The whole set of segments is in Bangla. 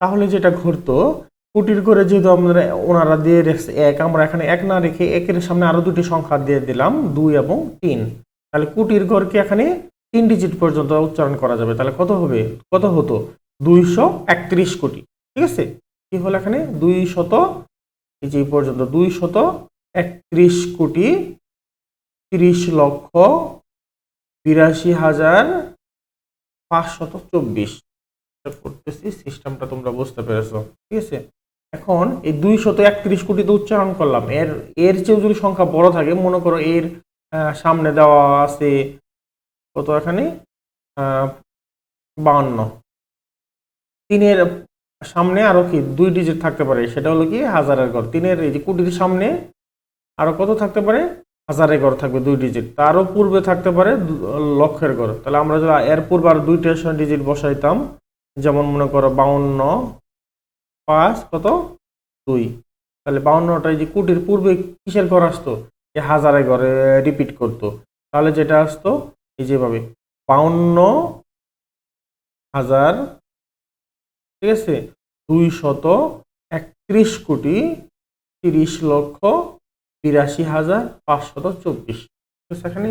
তাহলে যেটা ঘটতো, কোটির করে যেহেতু আমরা ওনারা দিয়ে রেখেছে এক, আমরা এখানে এক না রেখে একের সামনে আরও দুটি সংখ্যা দিয়ে দিলাম, দুই এবং তিন। তাহলে কোটির ঘরকে এখানে তিন ডিজিট পর্যন্ত উচ্চারণ করা যাবে। তাহলে কত হবে? কত হতো? দুইশো একত্রিশ কোটি। ঠিক আছে? কি হলো এখানে? দুই শত এই যে পর্যন্ত দুই শত একত্রিশ কোটি তিরিশ লক্ষ বিরাশি হাজার পাঁচশত চব্বিশ। করতেছি সিস্টেমটা তোমরা বুঝতে পেরেছ। ঠিক আছে? এখন এই দুইশত একত্রিশ কোটি তো উচ্চারণ করলাম। এর এর চেয়েও যদি সংখ্যা বড় থাকে, মনে করো এর সামনে দেওয়া আছে কত এখানে? বাউন্ন। তিনের সামনে আরও কি? দুই ডিজিট থাকতে পারে। সেটা হলো কি? হাজারের ঘর। তিনের এই যে কোটির সামনে আরও কত থাকতে পারে? হাজারের ঘর থাকবে দুই ডিজিট তারও পূর্বে থাকতে পারে লক্ষের ঘর। তাহলে আমরা যদি এর পূর্বে আর দুইটা ডিজিট বসাইতাম যেমন মনে করো বাউন্ন পাঁচ কত? দুই। তাহলে বাউন্নটা যে কোটির পূর্বে কিসের ঘর আসতো? যে হাজারে ঘরে রিপিট করতো। তাহলে যেটা আসতো? এই যেভাবে বাউন্ন হাজার, ঠিক আছে? দুই শত একত্রিশ কোটি তিরিশ লক্ষ বিরাশি হাজার পাঁচশত চব্বিশ। এখানে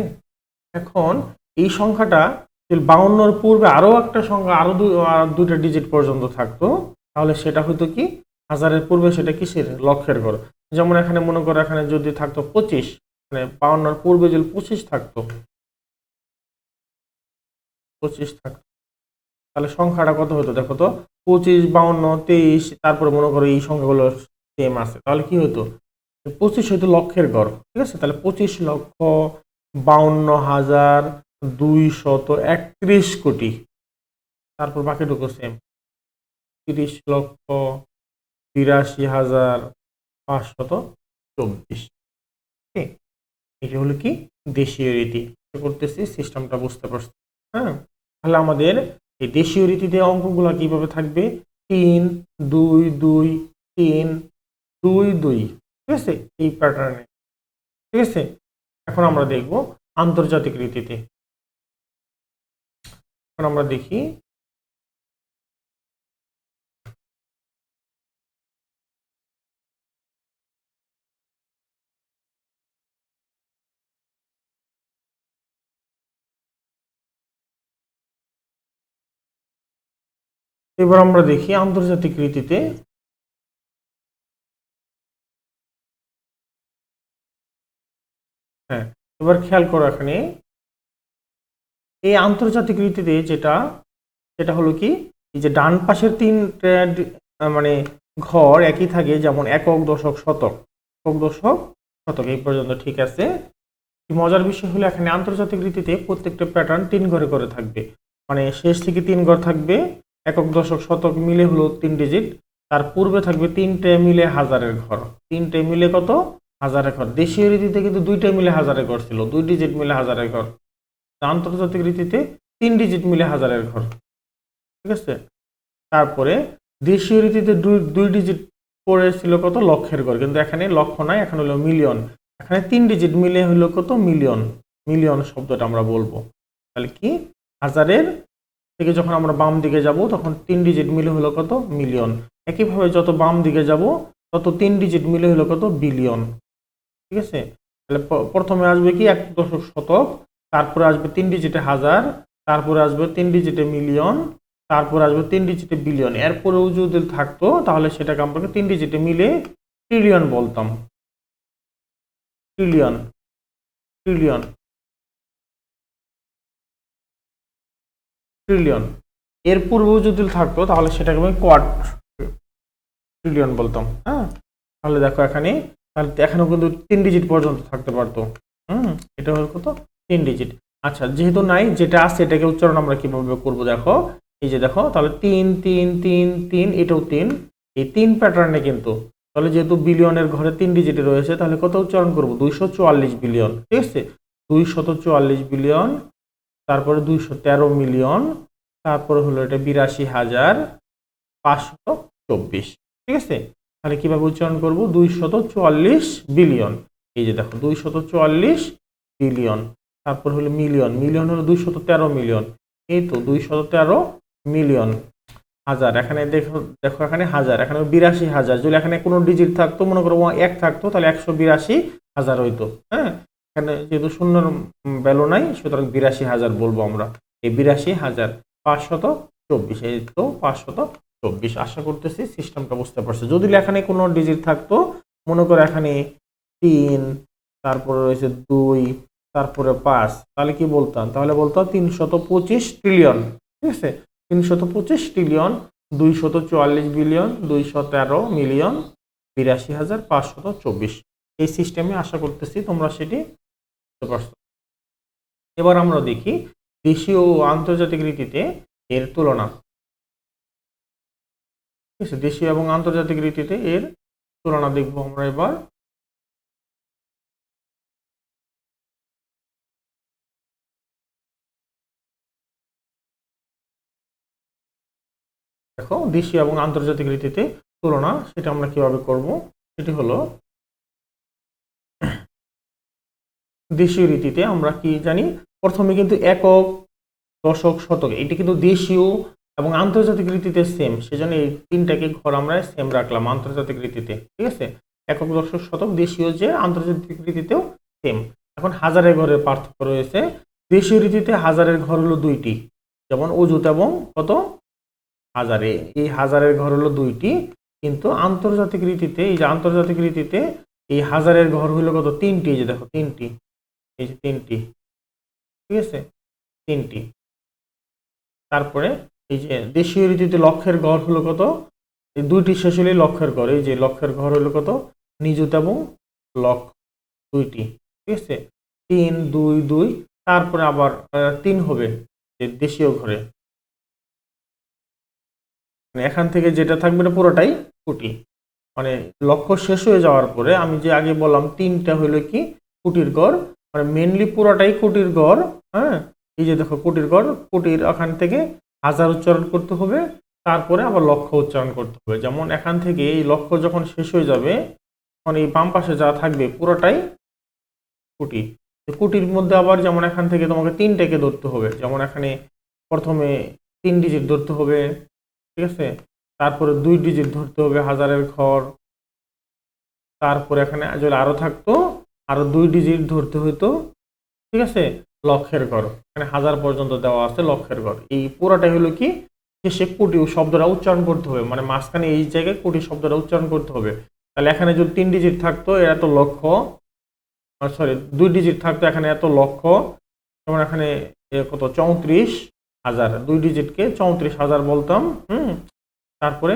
এখন এই সংখ্যাটা বাউন্নর পূর্বে আরও একটা সংখ্যা আরও দুইটা ডিজিট পর্যন্ত থাকতো। তাহলে সেটা হয়তো কি? হাজারের পূর্বে সেটা কিসের? লক্ষের ঘর। যেমন এখানে মনে করো, এখানে যদি থাকতো পঁচিশ মানে বাউন্নর পূর্বে যদি পঁচিশ থাকতো পঁচিশ থাকতো, তাহলে সংখ্যাটা কত হতো দেখো তো, পঁচিশ, বাউন্ন, তেইশ, তারপরে মনে করো এই সংখ্যাগুলো সেম আছে। তাহলে কি হতো পঁচিশ হয়তো লক্ষের গড় ঠিক আছে? তাহলে পঁচিশ লক্ষ বাউন্ন হাজার দুই শত একত্রিশ কোটি। তারপর বাকিটুকু সেম তিরিশ লক্ষ বিরাশি হাজার পাঁচশত চব্বিশ। ঠিক এটা হলো কি? দেশীয় রীতি। করতেছি সিস্টেমটা বুঝতে পারছি হ্যাঁ? তাহলে আমাদের এই দেশীয় রীতিতে অঙ্কগুলো কীভাবে থাকবে? তিন, দুই দুই, তিন, দুই দুই। ঠিক আছে? এই প্যাটার্নে ঠিক আছে? এখন আমরা দেখব আন্তর্জাতিক রীতিতে। আমরা দেখি। এবার আমরা দেখি আন্তর্জাতিক রীতিতে হ্যাঁ এবার খেয়াল করো এখানে। এই আন্তর্জাতিক রীতিতে যেটা, সেটা হলো কি, এই যে ডান পাশের তিন মানে ঘর একই থাকে, যেমন একক, দশক, শতক। একক, দশক, শতক, এই পর্যন্ত ঠিক আছে। মজার বিষয় হলো এখানে আন্তর্জাতিক রীতিতে প্রত্যেকটা প্যাটার্ন তিন ঘরে করে থাকবে। মানে শেষ থেকে তিন ঘর থাকবে, একক, দশক, শতক মিলে হলো তিন ডিজিট তার পূর্বে থাকবে তিনটে মিলে হাজারের ঘর। তিনটে মিলে কত? হাজারের ঘর। দেশীয় রীতিতে কিন্তু দুইটা মিলে হাজারের ঘর ছিল, দুই ডিজিট মিলে হাজারের ঘর। আন্তর্জাতিক রীতিতে তিন ডিজিট মিলে হাজারের ঘর। ঠিক আছে? তারপরে দেশীয় রীতিতে দুই দুই ডিজিট পড়ে ছিল কত? লক্ষের ঘর। কিন্তু এখানে লক্ষ নাই, এখন হলো মিলিয়ন এখানে তিন ডিজিট মিলে হলো কত? মিলিয়ন মিলিয়ন শব্দটা আমরা বলব। তাহলে কি? হাজারের থেকে যখন আমরা বাম দিকে যাব, তখন তিন ডিজিট মিলে হলো কত? মিলিয়ন একইভাবে যত বাম দিকে যাব, তত তিন ডিজিট মিলে হলো কত? বিলিয়ন ঠিক আছে? তাহলে প্রথমে আসবে কি? এক দশক শতক। তারপরে আসবে তিন ডিজিটে হাজার, তারপরে আসবে তিন ডিজিটে মিলিয়ন তারপর আসবে তিন ডিজিটে বিলিয়ন এরপরেও যদি থাকতো, তাহলে সেটাকে আমরা তিন ডিজিটে মিলে ট্রিলিয়ন বলতাম। ট্রিলিয়ন ট্রিলিয়ন ট্রিলিয়ন এর পূর্বেও যদি থাকতো, তাহলে সেটাকে আমি কোয়াট ট্রিলিয়ন বলতাম হ্যাঁ? তাহলে দেখো এখানে, তাহলে এখানেও কিন্তু তিন ডিজিট পর্যন্ত থাকতে পারতো। হুম, এটা হলো কত? তিন ডিজিট আচ্ছা যেহেতু নাই, যেটা আছে এটাকে উচ্চারণ আমরা কীভাবে করব দেখো? এই যে দেখো, তাহলে তিন তিন তিন তিন, এটাও তিন। এই তিন প্যাটার্নে কিন্তু, তাহলে যেহেতু বিলিয়নের ঘরে তিন ডিজিটে রয়েছে, তাহলে কত উচ্চারণ করব? দুইশো চুয়াল্লিশ বিলিয়ন ঠিক আছে? দুইশত চুয়াল্লিশ বিলিয়ন তারপরে দুইশো তেরো মিলিয়ন তারপরে হলো এটা বিরাশি হাজার পাঁচশো চব্বিশ, ঠিক আছে? তাহলে কীভাবে উচ্চারণ করব? দুইশত চুয়াল্লিশ বিলিয়ন এই যে দেখো দুইশত চুয়াল্লিশ বিলিয়ন তারপর হলো মিলিয়ন মিলিয়ন হলো দুইশত তেরো মিলিয়ন এই তো দুইশত তেরো মিলিয়ন হাজার। এখানে দেখো দেখো এখানে হাজার। এখানে বিরাশি হাজার। যদি এখানে কোনো ডিজিট থাকতো, মনে করো এক থাকতো, তাহলে একশো বিরাশি হাজার হইতো হ্যাঁ? এখানে যেহেতু শূন্যর ভ্যালু নাই, সুতরাং বিরাশি হাজার বলব আমরা। এই বিরাশি হাজার পাঁচশত চব্বিশ। এই তো পাঁচশত চব্বিশ। আশা করতেছি সিস্টেমটা বুঝতে পারছে। যদি এখানে কোনো ডিজিট থাকতো, মনে করো এখানে তিন, তারপরে রয়েছে দুই তারপরে পাঁচ, তাহলে কি বলতাম? তাহলে বলতো তিনশত পঁচিশ ট্রিলিয়ন ঠিক আছে? তিনশত পঁচিশ ট্রিলিয়ন দুইশত চুয়াল্লিশ বিলিয়ন দুইশো তেরো মিলিয়ন বিরাশি হাজার পাঁচশত চব্বিশ। এই সিস্টেমে আশা করতেছি তোমরা সেটি বুঝতে এবার আমরা দেখি দেশীয় ও আন্তর্জাতিক রীতিতে এর তুলনা। ঠিক আছে? দেশীয় এবং আন্তর্জাতিক রীতিতে এর তুলনা দেখব আমরা এবার। দেখো, দেশীয় এবং আন্তর্জাতিক রীতিতে তুলনা, সেটা আমরা কীভাবে করব? সেটি হলো, দেশীয় রীতিতে আমরা কি জানি? প্রথমে কিন্তু একক, দশক, শতক, এটি কিন্তু দেশীয় এবং আন্তর্জাতিক রীতিতে সেম সেজন্য এই তিনটাকে ঘর আমরা সেম রাখলাম আন্তর্জাতিক রীতিতে, ঠিক আছে? একক, দশক, শতক, দেশীয় যে আন্তর্জাতিক রীতিতেও সেম এখন হাজারের ঘরের পার্থক্য রয়েছে। দেশীয় রীতিতে হাজারের ঘর হলো দুইটি, যেমন অজুত এবং কত? হাজারে। এই হাজারের ঘর হলো দুইটি, কিন্তু আন্তর্জাতিক রীতিতে, এই যে আন্তর্জাতিক রীতিতে এই হাজারের ঘর হলো কত? তিনটি যে দেখো, তিনটি। এই যে তিনটি। ঠিক আছে? তিনটি। তারপরে এই যে দেশীয় রীতিতে লক্ষের ঘর হলো কত? এই দুইটি শেষ হলে লক্ষের ঘর। এই যে লক্ষের ঘর হলো কত? নিযুত এবং লক্ষ। দুইটি। ঠিক আছে? তিন, দুই দুই। তারপরে আবার তিন হবে যে দেশীয় ঘরে। মানে এখান থেকে যেটা থাকবে এটা পুরোটাই কুটি মানে লক্ষ্য শেষ হয়ে যাওয়ার পরে আমি যে আগে বললাম তিনটা হলো কি? কুটির গড় মানে মেনলি পুরোটাই কুটির গড় হ্যাঁ? এই যে দেখো কুটির গড় কুটির এখান থেকে হাজার উচ্চারণ করতে হবে, তারপরে আবার লক্ষ্য উচ্চারণ করতে হবে। যেমন এখান থেকে এই লক্ষ্য যখন শেষ হয়ে যাবে তখন এই বাম পাশে যা থাকবে পুরোটাই কুটি কুটির মধ্যে আবার যেমন এখান থেকে তোমাকে তিনটাকে ধরতে হবে। যেমন এখানে প্রথমে তিন ডিজিট ধরতে হবে ঠিক আছে? তারপরে দুই ডিজিট ধরতে হবে হাজারের ঘর। তারপরে এখানে যদি আরও থাকতো, আরও দুই ডিজিট ধরতে হইতো, ঠিক আছে? লক্ষের ঘর। এখানে হাজার পর্যন্ত দেওয়া আছে লক্ষের ঘর। এই পুরোটাই হলো কি? শেষে কোটি শব্দটা উচ্চারণ করতে হবে। মানে মাঝখানে এই জায়গায় কোটি শব্দটা উচ্চারণ করতে হবে। তাহলে এখানে যদি তিন ডিজিট থাকতো, এর এত লক্ষ। সরি দুই ডিজিট থাকতো, এখানে এত লক্ষ। যেমন এখানে কত? চৌত্রিশ। হাজার, দুই ডিজিটকে চৌত্রিশ হাজার বলতাম, হুম? তারপরে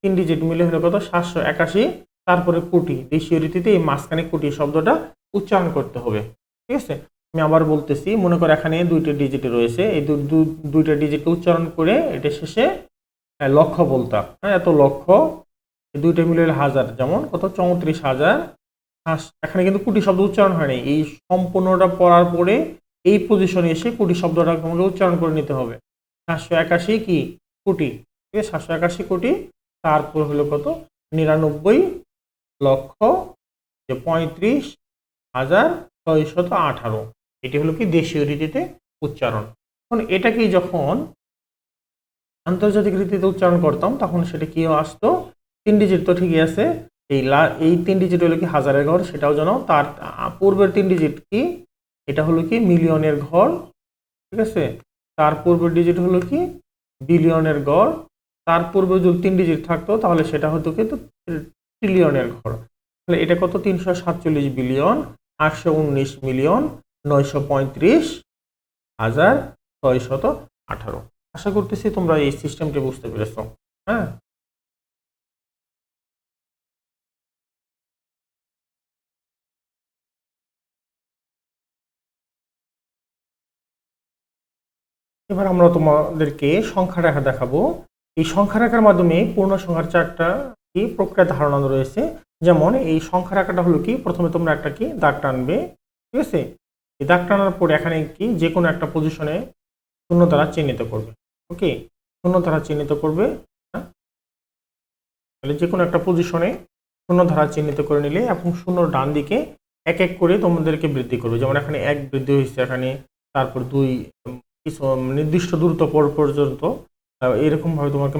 তিন ডিজিট মিলে হলো কত? সাতশো একাশি। তারপরে কোটি, দেশীয় রীতিতে এই মাঝখানে কোটি শব্দটা উচ্চারণ করতে হবে, ঠিক আছে? আমি আবার বলতেছি, মনে করো এখানে দুইটা ডিজিট রয়েছে, এই দুইটা ডিজিটকে উচ্চারণ করে এটা শেষে লক্ষ বলতাম হ্যাঁ এত লক্ষ দুইটা মিলে হলো হাজার, যেমন কত? চৌত্রিশ হাজার। এখানে কিন্তু কোটি শব্দ উচ্চারণ হয়নি এই সম্পূর্ণটা পড়ার পরে এই পজিশনে এসে কোটি শব্দটা তোমাকে উচ্চারণ করে নিতে হবে। সাতশো একাশি কি? কোটি। ঠিক আছে? সাতশো একাশি কোটি। তারপর হলো কত? নিরানব্বই লক্ষ যে পঁয়ত্রিশ হাজার ছয়শত আঠারো। এটি হলো কি দেশীয় রীতিতে উচ্চারণ। এখন এটাকেই যখন আন্তর্জাতিক রীতিতে উচ্চারণ করতাম, তখন সেটা কি আসতো? তিন ডিজিট তো ঠিকই আছে। এই লা এই তিন ডিজিট হলো কি হাজারের ঘর? সেটাও জানো তার পূর্বের তিন ডিজিট কি? এটা হলো কি মিলিয়নের ঘর, ঠিক আছে? তার পূর্বের ডিজিট হলো কি? বিলিয়নের গড় তার পূর্বে যদি তিন ডিজিট থাকতো, তাহলে সেটা হতো কিন্তু ট্রিলিয়নের ঘর। তাহলে এটা কত? তিনশো সাতচল্লিশ বিলিয়ন, আটশো উনিশ মিলিয়ন, নয়শো পঁয়ত্রিশ হাজার ছয়শত আঠারো। আশা করতেছি তোমরা এই সিস্টেমটি বুঝতে পেরেছ। হ্যাঁ? এবার আমরা তোমাদেরকে সংখ্যা রেখা দেখাবো। এই সংখ্যা রেখার মাধ্যমে পূর্ণ সংখ্যার চারটা কি প্রক্রিয়া ধারণা রয়েছে? যেমন এই সংখ্যা রেখাটা হলো কি? প্রথমে তোমরা একটা কি? দাগ টানবে, ঠিক আছে? এই দাগ টানার পর এখানে কি? যে কোনো একটা পজিশনে শূন্য দ্বারা চিহ্নিত করবে, ওকে? শূন্য দ্বারা চিহ্নিত করবে হ্যাঁ? তাহলে যে কোনো একটা পজিশনে শূন্য ধারা চিহ্নিত করে নিলে এবং শূন্য ডান দিকে এক এক করে তোমাদেরকে বৃদ্ধি করবে। যেমন এখানে এক বৃদ্ধি হয়েছে, এখানে তারপর দুই কিছু নির্দিষ্ট দূরত্ব পর পর্যন্ত আহ, এরকম ভাবে তোমাকে